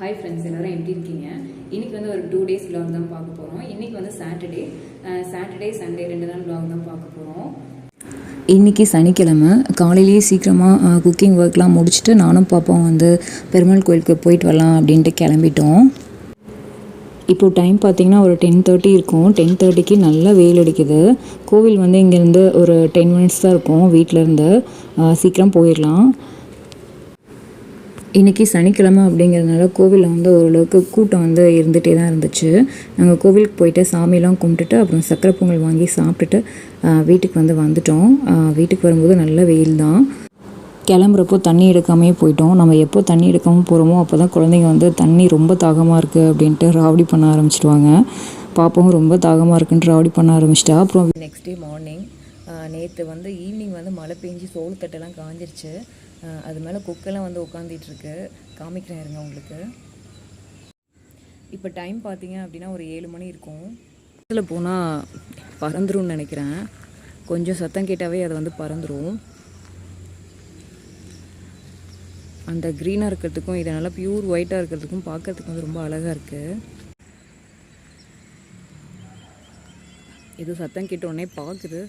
Hi friends எல்லோரும் எப்படி இருக்கீங்க? இன்னைக்கு வந்து ஒரு டூ டேஸ் vlog தான் பார்க்க போகிறோம் இன்னைக்கு வந்து சாட்டர்டே சாட்டர்டே சண்டே ரெண்டு நாள் vlog தான் பார்க்க போகிறோம் இன்றைக்கி சனிக்கிழமை. காலையிலேயே சீக்கிரமாக குக்கிங் ஒர்க்லாம் முடிச்சுட்டு நானும் பாப்பாவும் வந்து பெருமாள் கோயிலுக்கு போயிட்டு வரலாம் அப்படின்ட்டு கிளம்பிட்டோம். இப்போது டைம் பார்த்திங்கன்னா ஒரு டென் தேர்ட்டி இருக்கும். டென் தேர்ட்டிக்கு நல்லா வெயில் அடிக்குது. கோவில் வந்து இங்கேருந்து ஒரு டென் மினிட்ஸ் தான் இருக்கும் வீட்டிலேருந்து சீக்கிரம் போயிடலாம். இன்றைக்கி சனிக்கிழமை அப்படிங்கிறதுனால கோவிலில் வந்து ஓரளவுக்கு கூட்டம் வந்து இருந்துகிட்டே தான் இருந்துச்சு. நாங்கள் கோவிலுக்கு போயிட்டு சாமியெல்லாம் கும்பிட்டுட்டு அப்புறம் சக்கரை பொங்கல் வாங்கி சாப்பிட்டுட்டு வீட்டுக்கு வந்து வந்துட்டோம். வீட்டுக்கு வரும்போது நல்ல வெயில் தான். கிளம்புறப்போ தண்ணி எடுக்காமே போயிட்டோம். நம்ம எப்போ தண்ணி எடுக்காமல் போகிறோமோ அப்போ தான் குழந்தைங்க வந்து தண்ணி ரொம்ப தாகமாக இருக்குது அப்படின்ட்டு ராவடி பண்ண ஆரம்பிச்சிடுவாங்க. பாப்பாவும் ரொம்ப தாகமாக இருக்குன்ட்டு ராவடி பண்ண ஆரம்பிச்சிட்டா. அப்புறம் நெக்ஸ்ட் டே மார்னிங் நேற்று வந்து ஈவினிங் வந்து மழை பெஞ்சு சோறு தட்டெல்லாம் காஞ்சிருச்சு. அது மேலே குக்கெல்லாம் வந்து உட்காந்துட்டுருக்கு காமிக்கிறேன் இருங்க உங்களுக்கு. இப்போ டைம் பார்த்தீங்க அப்படின்னா ஒரு ஏழு மணி இருக்கும். இதில் போனால் பறந்துரும்னு நினைக்கிறேன். கொஞ்சம் சத்தம் கேட்டாவே அது வந்து பறந்துடும் அந்த க்ரீனாக இருக்கிறதுக்கும் இதை நல்லா பியூர் ஒயிட்டாக இருக்கிறதுக்கும் பார்க்குறதுக்கு வந்து ரொம்ப அழகாக இருக்குது இது சத்தம் கேட்ட உடனே பார்க்குது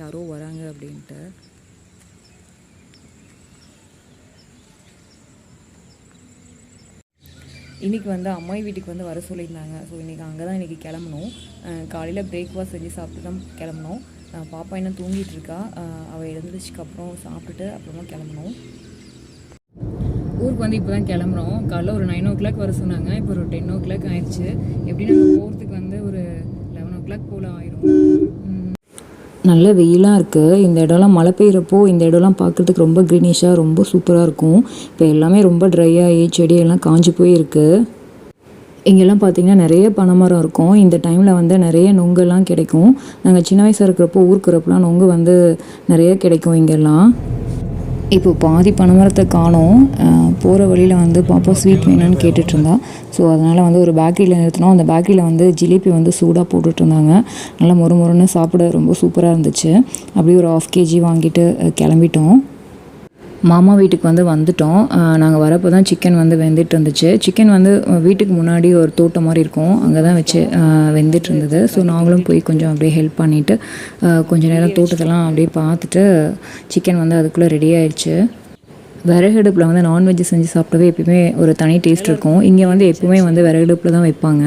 யாரோ வராங்க அப்படின்ட்டு. இன்றைக்கி வந்து அம்மாய் வீட்டுக்கு வந்து வர சொல்லியிருந்தாங்க. ஸோ இன்றைக்கி அங்கே தான் இன்றைக்கி கிளம்பணும் காலையில் பிரேக்ஃபாஸ்ட் செஞ்சு சாப்பிட்டு தான் கிளம்பணும். பாப்பா என்ன தூங்கிட்டு இருக்கா? அவள் எழுந்திரிச்சதுக்கு அப்புறம் சாப்பிட்டுட்டு அப்புறமா கிளம்பணும். ஊருக்கு வந்து இப்போ தான் கிளம்புறோம். காலைல ஒரு நைன் ஓ கிளாக் வர சொன்னாங்க. இப்போ ஒரு டென் ஓ கிளாக் ஆயிடுச்சு. எப்படி நாங்கள் போகிறதுக்கு வந்து ஒரு லெவன் ஓ கிளாக் போல் ஆயிரும். நல்ல வெயிலாக இருக்குது இந்த இடம்லாம் மழை பெய்கிறப்போ இந்த இடம்லாம் பார்க்குறதுக்கு ரொம்ப க்ரீனிஷாக ரொம்ப சூப்பராக இருக்கும். இப்போ எல்லாமே ரொம்ப ட்ரை ஆகி செடி காஞ்சி போயிருக்கு. இங்கெல்லாம் பார்த்தீங்கன்னா நிறைய பனைமரம் இருக்கும். இந்த டைமில் வந்து நிறைய நொங்கெல்லாம் கிடைக்கும். நாங்கள் சின்ன வயசாக இருக்கிறப்போ ஊருக்குறப்பலாம் நொங்கு வந்து நிறைய கிடைக்கும் இங்கெல்லாம். இப்போ பாதி பனைமரத்தை காணோம். போகிற வழியில் வந்து பாப்பா ஸ்வீட் வேணும்னு கேட்டுட்ருந்தா. ஸோ அதனால் வந்து ஒரு பேக்கரியில் நிறுத்தினோம். அந்த பேக்கரியில் வந்து ஜிலேபி வந்து சூடாக போட்டுட்ருந்தாங்க. நல்லா மொறு மொறுன்னு சாப்பிட ரொம்ப சூப்பராக இருந்துச்சு. அப்படியே ஒரு ஆஃப் கேஜி வாங்கிட்டு கிளம்பிட்டோம். மாமா வீட்டுக்கு வந்து வந்துட்டோம். நாங்கள் வரப்போ தான் சிக்கன் வந்து வெந்துட்டு இருந்துச்சு. சிக்கன் வந்து வீட்டுக்கு முன்னாடி ஒரு தோட்டம் மாதிரி இருக்கும். அங்கே தான் வச்சு வெந்துட்டு இருந்தது. ஸோ நாங்களும் போய் கொஞ்சம் அப்படியே ஹெல்ப் பண்ணிவிட்டு கொஞ்சம் நேரம் தோட்டத்தெல்லாம் அப்படியே பார்த்துட்டு சிக்கன் வந்து அதுக்குள்ளே ரெடி ஆயிடுச்சு. விறகடுப்பில் வந்து நான்வெஜ் செஞ்சு சாப்பிட்டவே எப்பயுமே ஒரு தனி டேஸ்ட் இருக்கும். இங்கே வந்து எப்பவுமே வந்து விறகடுப்பில் தான் வைப்பாங்க.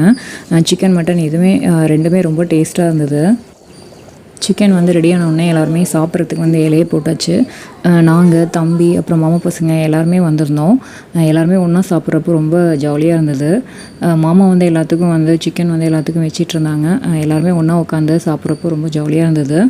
சிக்கன் மட்டன் எதுவுமே ரெண்டுமே ரொம்ப டேஸ்ட்டாக இருந்தது. சிக்கன் வந்து ரெடியான உடனே எல்லாருமே சாப்பிட்றதுக்கு வந்து இலையே போட்டாச்சு. நாங்கள் தம்பி அப்புறம் மாமா பசங்க எல்லாருமே வந்திருந்தோம். எல்லாருமே ஒன்றா சாப்பிட்றப்போ ரொம்ப ஜாலியாக இருந்தது. மாமா வந்து எல்லாத்துக்கும் வந்து சிக்கன் வந்து எல்லாத்துக்கும் வச்சிட்டு இருந்தாங்க. எல்லாருமே ஒன்றா உட்காந்து சாப்பிட்றப்போ ரொம்ப ஜாலியாக இருந்தது.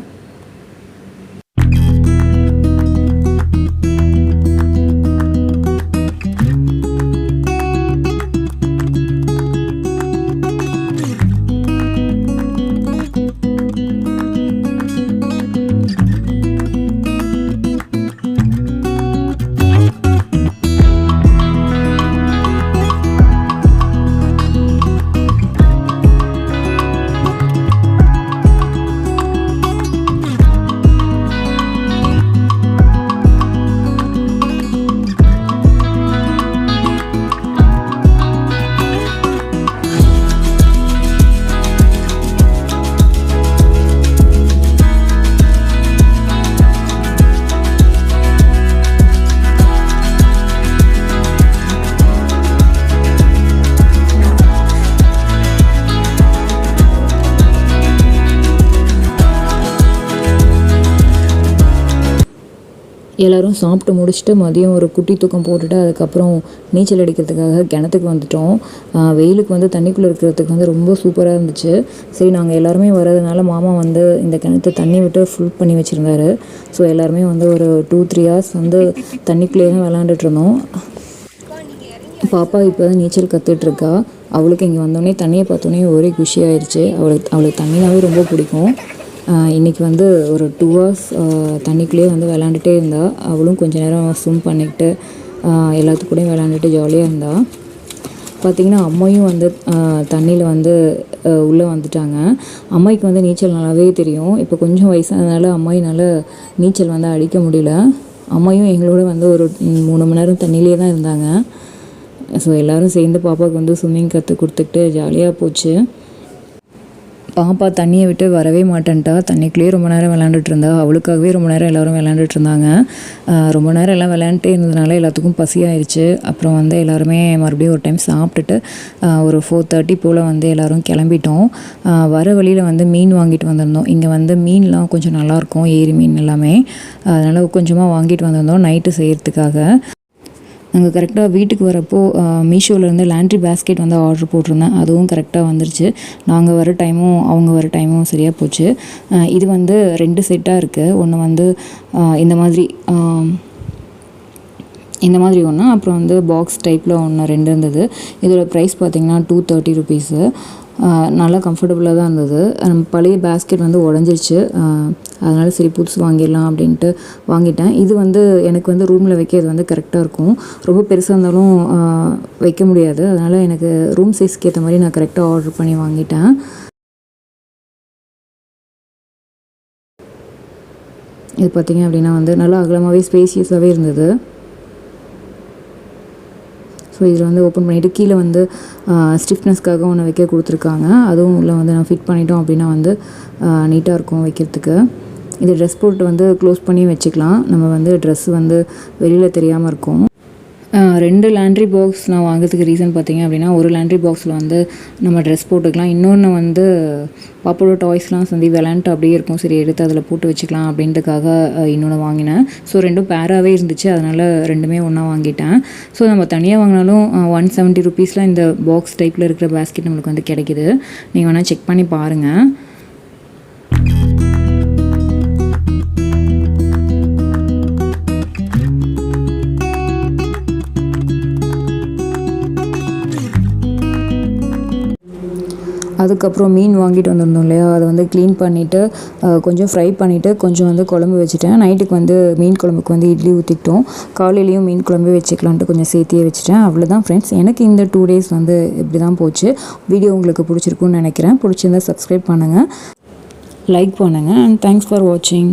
எல்லோரும் சாப்பிட்டு முடிச்சுட்டு மதியம் ஒரு குட்டி தூக்கம் போட்டுட்டு அதுக்கப்புறம் நீச்சல் அடிக்கிறதுக்காக கிணத்துக்கு வந்துட்டோம். வெயிலுக்கு வந்து தண்ணிக்குள்ளே இருக்கிறதுக்கு வந்து ரொம்ப சூப்பராக இருந்துச்சு. சரி நாங்கள் எல்லாருமே வர்றதுனால மாமா வந்து இந்த கிணத்து தண்ணி விட்டு ஃபுல் பண்ணி வச்சுருந்தாரு. ஸோ எல்லாருமே வந்து ஒரு டூ த்ரீ ஹவர்ஸ் வந்து தண்ணிக்குள்ளேயே தான் விளாண்டுட்டு இருந்தோம். பாப்பா இப்போ தான் நீச்சல் கற்றுட்ருக்கா அவளுக்கு இங்கே வந்தோடனே தண்ணியை பார்த்தோன்னே ஒரே குஷி ஆயிடுச்சு அவளுக்கு அவளுக்கு தண்ணினாவே ரொம்ப பிடிக்கும். இன்றைக்கி இன்னைக்கு வந்து ஒரு டூ ஹவர்ஸ் தண்ணிக்குள்ளேயே வந்து விளாண்டுட்டே இருந்தா. அவளும் கொஞ்ச நேரம் ஸ்விம் பண்ணிக்கிட்டு எல்லாத்துக்கூடையும் விளாண்டுட்டு ஜாலியாக இருந்தா. பார்த்திங்கன்னா அம்மையும் வந்து தண்ணியில் வந்து உள்ளே வந்துட்டாங்க. அம்மாய்க்கு வந்து நீச்சல் நல்லாவே தெரியும். இப்போ கொஞ்சம் வயசானதுனால அம்மாயினால் நீச்சல் வந்து அடிக்க முடியல. அம்மாயும் எங்களோட வந்து ஒரு மூணு மணி நேரம் தண்ணியிலே தான் இருந்தாங்க. ஸோ எல்லோரும் சேர்ந்து பாப்பாவுக்கு வந்து ஸ்விம்மிங் கற்றுக் கொடுத்துக்கிட்டு ஜாலியாக போச்சு. பாப்பா தண்ணியை விட்டு வரவே மாட்டேன்ட்டா. தண்ணிக்குள்ளேயே ரொம்ப நேரம் விளையாண்டுட்டு இருந்தா. அவளுக்காகவே ரொம்ப நேரம் எல்லோரும் விளையாண்டுட்டு இருந்தாங்க. ரொம்ப நேரம் எல்லாம் விளையாண்டுட்டே இருந்ததுனால எல்லாத்துக்கும் பசியாயிருச்சு. அப்புறம் வந்து எல்லாருமே மறுபடியும் ஒரு டைம் சாப்பிட்டுட்டு ஒரு ஃபோர் தேர்ட்டி போல் வந்து எல்லோரும் கிளம்பிட்டோம். வர வழியில் வந்து மீன் வாங்கிட்டு வந்திருந்தோம். இங்கே வந்து மீன்லாம் கொஞ்சம் நல்லாயிருக்கும் ஏரி மீன் எல்லாமே. அதனால் கொஞ்சமாக வாங்கிட்டு வந்திருந்தோம் நைட்டு செய்கிறதுக்காக நாங்கள் கரெக்டாக வீட்டுக்கு வரப்போ மீஷோலேருந்து லேண்ட்ரி பேஸ்கெட் வந்து ஆர்டர் போட்டிருந்தேன். அதுவும் கரெக்டாக வந்துருச்சு. நாங்கள் வர டைமும் அவங்க வர டைமும் சரியாக போச்சு. இது வந்து ரெண்டு செட்டாக இருக்குது ஒன்று வந்து இந்த மாதிரி இந்த மாதிரி ஒன்று அப்புறம் வந்து பாக்ஸ் டைப்பில் ஒன்று ரெண்டு இருந்தது. இதோட ப்ரைஸ் பார்த்திங்கன்னா டூ தேர்ட்டி ருபீஸு நல்லா கம்ஃபர்டபுளாக தான் இருந்தது. நம்ம பழைய பேஸ்கெட் வந்து உடஞ்சிருச்சு. அதனால் சரி புதுசு வாங்கிடலாம் அப்படின்ட்டு வாங்கிட்டேன். இது வந்து எனக்கு வந்து ரூமில் வைக்க இது வந்து கரெக்டாக இருக்கும். ரொம்ப பெருசாக இருந்தாலும் வைக்க முடியாது. அதனால் எனக்கு ரூம் சைஸ்க்கு ஏற்ற மாதிரி நான் கரெக்டாக ஆர்டர் பண்ணி வாங்கிட்டேன். இது பார்த்திங்க அப்படின்னா வந்து நல்லா அகலமாகவே ஸ்பேசியஸாகவே இருந்தது. ஸோ இதில் வந்து ஓப்பன் பண்ணிவிட்டு கீழே வந்து ஸ்டிஃப்னஸ்க்காக ஒன்று வைக்க கொடுத்துருக்காங்க. அதுவும் உள்ளே வந்து நான் ஃபிட் பண்ணிட்டோம் அப்படின்னா வந்து நீட்டாக இருக்கும் வைக்கிறதுக்கு. இது ட்ரெஸ் போட்டு வந்து க்ளோஸ் பண்ணி வச்சுக்கலாம். நம்ம வந்து ட்ரெஸ் வந்து வெளியில் தெரியாமல் இருக்கும். ரெண்டு லேண்ட்ரி பாக்ஸ் நான் வாங்குறதுக்கு ரீசன் பார்த்தீங்க அப்படின்னா ஒரு லேண்ட்ரி பாக்ஸில் வந்து நம்ம ட்ரெஸ் போட்டுக்கலாம். இன்னொன்று வந்து பாப்போட டாய்ஸ்லாம் சந்தி விளாண்ட்டு அப்படியே இருக்கும். சரி எடுத்து அதில் போட்டு வச்சுக்கலாம் அப்படின்றதுக்காக இன்னொன்று வாங்கினேன். ஸோ ரெண்டும் பேராகவே இருந்துச்சு. அதனால் ரெண்டுமே ஒன்றா வாங்கிட்டேன். ஸோ நம்ம தனியாக வாங்கினாலும் ஒன் செவன்ட்டி ருபீஸில் இந்த பாக்ஸ் டைப்பில் இருக்கிற பேஸ்கெட் நம்மளுக்கு வந்து கிடைக்குது. நீங்கள் வேணால் செக் பண்ணி பாருங்கள் அதுக்கப்புறம் மீன் வாங்கிட்டு வந்திருந்தோம் இல்லையா? அதை வந்து க்ளீன் பண்ணிவிட்டு கொஞ்சம் ஃப்ரை பண்ணிவிட்டு கொஞ்சம் வந்து குழம்பு வச்சுட்டேன். நைட்டுக்கு வந்து மீன் குழம்புக்கு வந்து இட்லி ஊற்றிக்கிட்டோம் காலையிலையும் மீன் குழம்பு வச்சுக்கலான்ட்டு கொஞ்சம் சேர்த்தியே வச்சுட்டேன். அவ்வளோதான் ஃப்ரெண்ட்ஸ் எனக்கு இந்த டூ டேஸ் வந்து இப்படி தான் போச்சு. வீடியோ உங்களுக்கு பிடிச்சிருக்குன்னு நினைக்கிறேன். பிடிச்சிருந்தா சப்ஸ்கிரைப் பண்ணுங்கள் லைக் பண்ணுங்கள் அண்ட் தேங்க்ஸ் ஃபார் வாட்சிங்